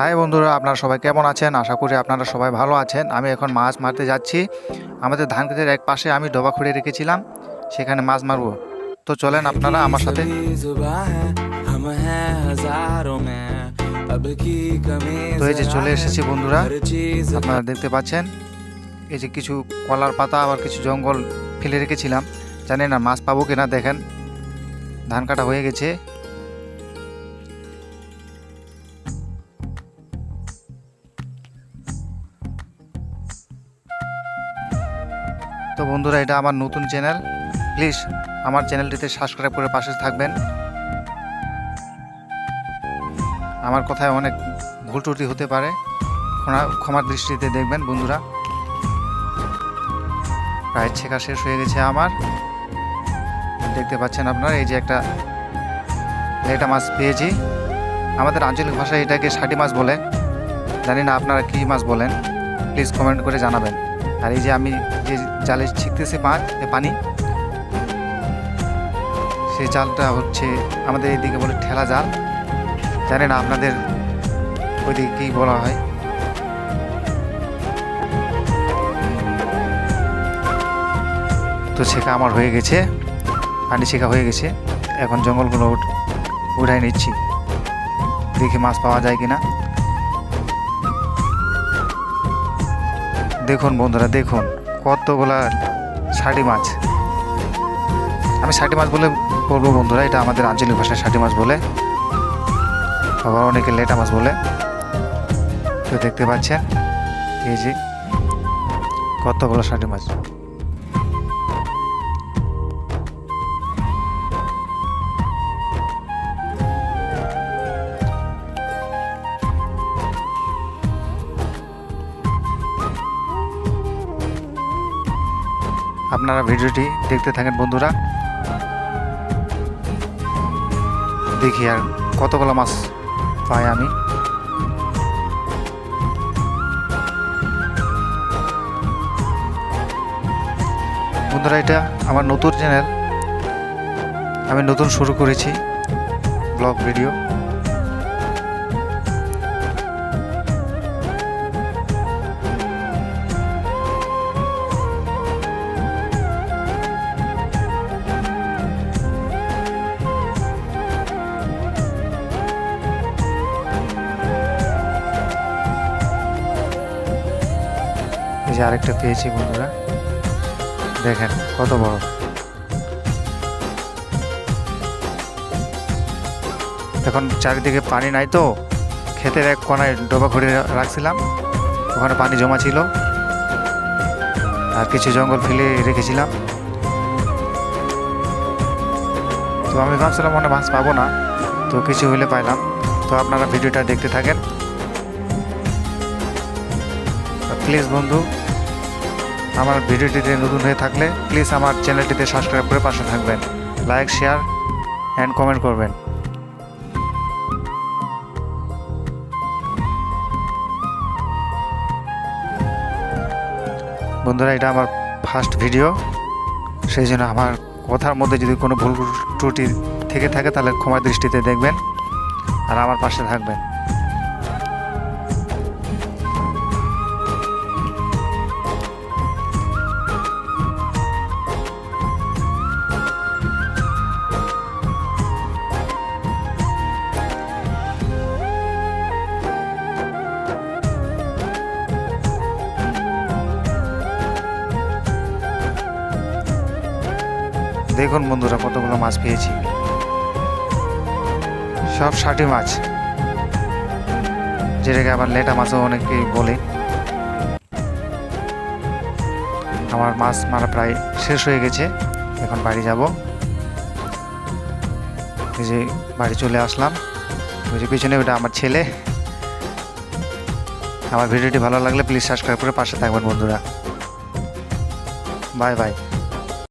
High বন্ধুরা, আপনারা সবাই কেমন আছেন? আশা করি আপনারা সবাই ভালো আছেন। আমি এখন মাছ মারতে যাচ্ছি। আমাদের ধান খেতের এক পাশে আমি ডবা খুঁড়ে রেখেছিলাম। সেখানে মাছ মারব। তো চলেন আপনারা আমার সাথে। তো এই যে চলে এসেছি বন্ধুরা, আপনারা দেখতে পাচ্ছেন। এই যে কিছু কলার পাতা আবার কিছু জঙ্গল ফেলে রেখেছিলাম। জানি না মাছ পাবো কিনা, দেখেন। ধান কাটা হয়ে গেছে। তো বন্ধুরা, এটা আমার নতুন চ্যানেল। প্লিজ আমার চ্যানেলটিতে সাবস্ক্রাইব করে পাশে থাকবেন। আমার কথায় অনেক ভুল ত্রুটি হতে পারে। ক্ষমা, ক্ষমার দৃষ্টিতে দেখবেন বন্ধুরা। প্রায় ছেঁকা শেষ হয়ে গেছে আমার। দেখতে পাচ্ছেন আপনারা, এই যে একটা লেটা মাছ পেয়েছি। আমাদের আঞ্চলিক ভাষায় এটাকে ষাটি মাছ বলে। জানি না আপনারা কী মাছ বলেন। প্লিজ কমেন্ট করে জানাবেন। আর এই যে আমি যে জালে এ পানি, সেই জালটা হচ্ছে আমাদের এইদিকে বলে ঠেলা জাল। জানি না আপনাদের ওইদিকে কী বলা হয়। তো শেখা আমার হয়ে গেছে, পানি শেখা হয়ে গেছে। এখন জঙ্গলগুলো উঠ- উঠাই নিচ্ছি। দেখি মাছ পাওয়া যায় কিনা। দেখুন বন্ধুরা, দেখুন কতগুলা ষাটি মাছ। আমি ষাটি মাছ বলে বলব বন্ধুরা, এটা আমাদের আঞ্চলিক ভাষায় ষাটি মাছ বলে, আবার অনেকে লেটা মাছ বলে। তো দেখতে পাচ্ছেন, এই যে কতগুলো ষাটি মাছ। আপনারা ভিডিওটি দেখতে থাকেন, বন্ধুরা। দেখি আর কতগুলো মাছ পাই আমি। বন্ধুরা, এটা আমার নতুন চ্যানেল আমি নতুন শুরু করেছি ব্লগ ভিডিও। যে আরেকটা পেয়েছি বন্ধুরা। দেখেন, কত বড়। এখন চারিদিকে পানি নাই তো, ক্ষেতের এক কোনায় ডোবা ঘুরে রাখছিলাম, ওখানে পানি জমা ছিল। আর কিছু জঙ্গল ফেলে রেখেছিলাম। তো আমি ভাবছিলাম মনে মাছ পাবো না, তো কিছু হলে পাইলাম। তো আপনারা ভিডিওটা দেখতে থাকেন। প্লিজ বন্ধু আমার ভিডিওটিতে নতুন হয়ে থাকলে প্লিজ আমার চ্যানেলটিতে সাবস্ক্রাইব করে পাশে থাকবেন। লাইক শেয়ার অ্যান্ড কমেন্ট করবেন। বন্ধুরা, এটা আমার ফার্স্ট ভিডিও সেই জন্য আমার কথার মধ্যে যদি কোনো ভুল ত্রুটি থেকে থাকে, তাহলে ক্ষমা দৃষ্টিতে দেখবেন আর আমার পাশে থাকবেন। দেখুন বন্ধুরা কতগুলো মাছ পেয়েছি। সব ষাটি মাছ। যেটাকে আবার লেটা মাছও অনেকেই বলে। আমার মাছ মারা প্রায় শেষ হয়ে গেছে। এখন বাড়ি যাব। এই যে বাড়ি চলে আসলাম। ওই যে পিছনে ওটা আমার ছেলে। আমার ভিডিওটি ভালো লাগলে প্লিজ সাবস্ক্রাইব করে পাশে থাকবেন বন্ধুরা। Bye bye